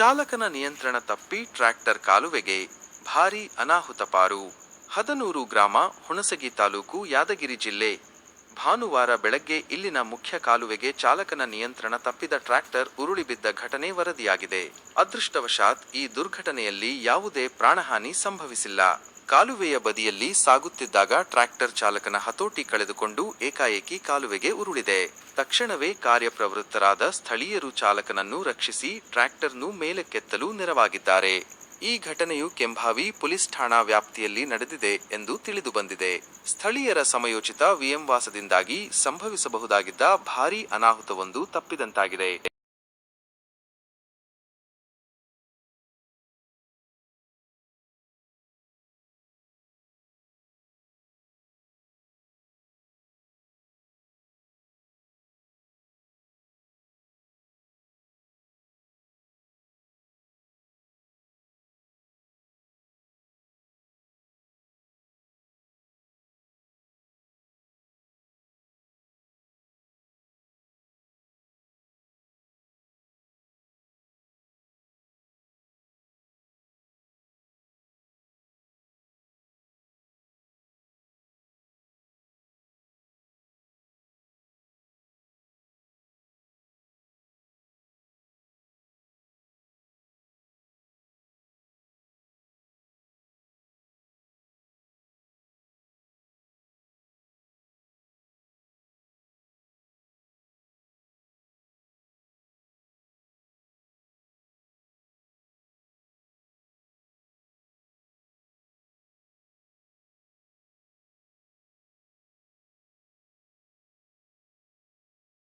ಚಾಲಕನ ನಿಯಂತ್ರಣ ತಪ್ಪಿ ಟ್ರ್ಯಾಕ್ಟರ್ ಕಾಲುವೆಗೆ ಭಾರೀ ಅನಾಹುತ ಪಾರು. ಹದನೂರು ಗ್ರಾಮ ಹುಣಸಗಿ ತಾಲೂಕು ಯಾದಗಿರಿ ಜಿಲ್ಲೆ. ಭಾನುವಾರ ಬೆಳಗ್ಗೆ ಇಲ್ಲಿನ ಮುಖ್ಯ ಕಾಲುವೆಗೆ ಚಾಲಕನ ನಿಯಂತ್ರಣ ತಪ್ಪಿದ ಟ್ರ್ಯಾಕ್ಟರ್ ಉರುಳಿಬಿದ್ದ ಘಟನೆ ವರದಿಯಾಗಿದೆ. ಅದೃಷ್ಟವಶಾತ್ ಈ ದುರ್ಘಟನೆಯಲ್ಲಿ ಯಾವುದೇ ಪ್ರಾಣಹಾನಿ ಸಂಭವಿಸಿಲ್ಲ. ಕಾಲುವೆಯ ಬದಿಯಲ್ಲಿ ಸಾಗುತ್ತಿದ್ದಾಗ ಟ್ರ್ಯಾಕ್ಟರ್ ಚಾಲಕನ ಹತೋಟಿ ಕಳೆದುಕೊಂಡು ಏಕಾಏಕಿ ಕಾಲುವೆಗೆ ಉರುಳಿದೆ. ತಕ್ಷಣವೇ ಕಾರ್ಯಪ್ರವೃತ್ತರಾದ ಸ್ಥಳೀಯರು ಚಾಲಕನನ್ನು ರಕ್ಷಿಸಿ ಟ್ರ್ಯಾಕ್ಟರ್ನು ಮೇಲಕ್ಕೆತ್ತಲು ನೆರವಾಗಿದ್ದಾರೆ. ಈ ಘಟನೆಯು ಕೆಂಭಾವಿ ಪೊಲೀಸ್ ಠಾಣಾ ವ್ಯಾಪ್ತಿಯಲ್ಲಿ ನಡೆದಿದೆ ಎಂದು ತಿಳಿದುಬಂದಿದೆ. ಸ್ಥಳೀಯರ ಸಮಯೋಚಿತ ವಿಎಂವಾಸದಿಂದಾಗಿ ಸಂಭವಿಸಬಹುದಾಗಿದ್ದ ಭಾರೀ ಅನಾಹುತವೊಂದು ತಪ್ಪಿದಂತಾಗಿದೆ.